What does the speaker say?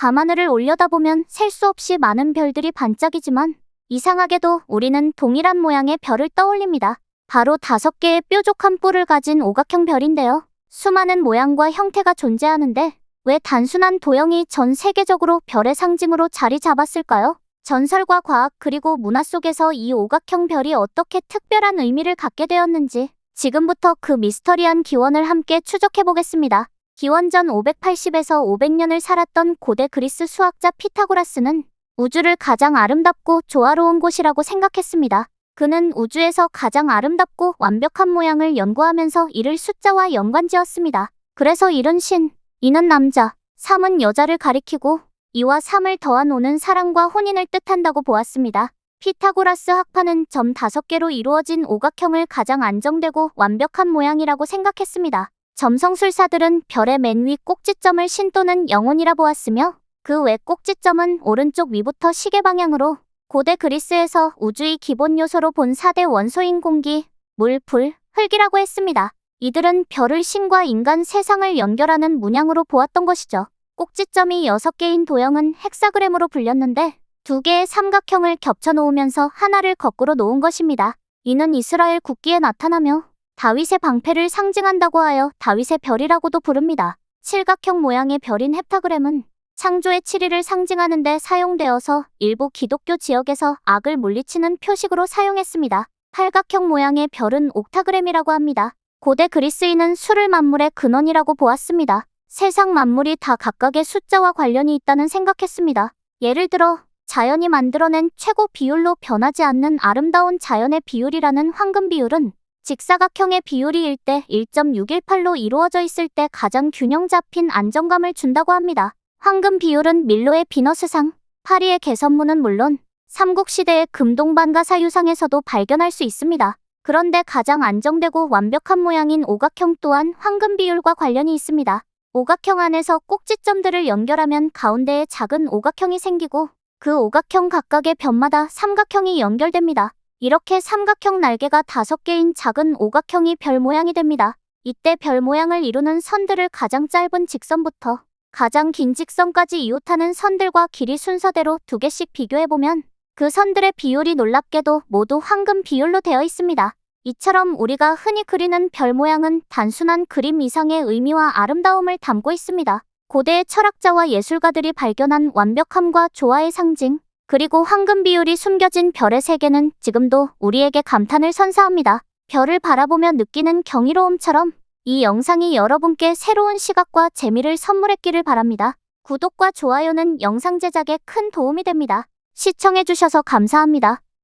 밤하늘을 올려다보면 셀 수 없이 많은 별들이 반짝이지만 이상하게도 우리는 동일한 모양의 별을 떠올립니다. 바로 다섯 개의 뾰족한 뿔을 가진 오각형 별인데요. 수많은 모양과 형태가 존재하는데 왜 단순한 도형이 전 세계적으로 별의 상징으로 자리 잡았을까요? 전설과 과학 그리고 문화 속에서 이 오각형 별이 어떻게 특별한 의미를 갖게 되었는지 지금부터 그 미스터리한 기원을 함께 추적해 보겠습니다. 기원전 580에서 500년을 살았던 고대 그리스 수학자 피타고라스는 우주를 가장 아름답고 조화로운 곳이라고 생각했습니다. 그는 우주에서 가장 아름답고 완벽한 모양을 연구하면서 이를 숫자와 연관지었습니다. 그래서 이른 신, 이는 남자, 삼은 여자를 가리키고 이와 삼을 더한 오는 사랑과 혼인을 뜻한다고 보았습니다. 피타고라스 학파는 점 다섯 개로 이루어진 오각형을 가장 안정되고 완벽한 모양이라고 생각했습니다. 점성술사들은 별의 맨 위 꼭지점을 신 또는 영혼이라 보았으며 그 외 꼭지점은 오른쪽 위부터 시계 방향으로 고대 그리스에서 우주의 기본 요소로 본 4대 원소인 공기, 물, 불, 흙이라고 했습니다. 이들은 별을 신과 인간 세상을 연결하는 문양으로 보았던 것이죠. 꼭지점이 6개인 도형은 헥사그램으로 불렸는데 두 개의 삼각형을 겹쳐 놓으면서 하나를 거꾸로 놓은 것입니다. 이는 이스라엘 국기에 나타나며 다윗의 방패를 상징한다고 하여 다윗의 별이라고도 부릅니다. 칠각형 모양의 별인 헵타그램은 창조의 7일을 상징하는 데 사용되어서 일부 기독교 지역에서 악을 물리치는 표식으로 사용했습니다. 팔각형 모양의 별은 옥타그램이라고 합니다. 고대 그리스인은 수를 만물의 근원이라고 보았습니다. 세상 만물이 다 각각의 숫자와 관련이 있다는 생각했습니다. 예를 들어 자연이 만들어낸 최고 비율로 변하지 않는 아름다운 자연의 비율이라는 황금 비율은 직사각형의 비율이 1대 1.618로 이루어져 있을 때 가장 균형 잡힌 안정감을 준다고 합니다. 황금 비율은 밀로의 비너스상, 파리의 개선문은 물론 삼국시대의 금동반가 사유상에서도 발견할 수 있습니다. 그런데 가장 안정되고 완벽한 모양인 오각형 또한 황금 비율과 관련이 있습니다. 오각형 안에서 꼭지점들을 연결하면 가운데에 작은 오각형이 생기고 그 오각형 각각의 변마다 삼각형이 연결됩니다. 이렇게 삼각형 날개가 다섯 개인 작은 오각형이 별 모양이 됩니다. 이때 별 모양을 이루는 선들을 가장 짧은 직선부터 가장 긴 직선까지 이웃하는 선들과 길이 순서대로 두 개씩 비교해보면 그 선들의 비율이 놀랍게도 모두 황금 비율로 되어 있습니다. 이처럼 우리가 흔히 그리는 별 모양은 단순한 그림 이상의 의미와 아름다움을 담고 있습니다. 고대의 철학자와 예술가들이 발견한 완벽함과 조화의 상징, 그리고 황금 비율이 숨겨진 별의 세계는 지금도 우리에게 감탄을 선사합니다. 별을 바라보며 느끼는 경이로움처럼 이 영상이 여러분께 새로운 시각과 재미를 선물했기를 바랍니다. 구독과 좋아요는 영상 제작에 큰 도움이 됩니다. 시청해주셔서 감사합니다.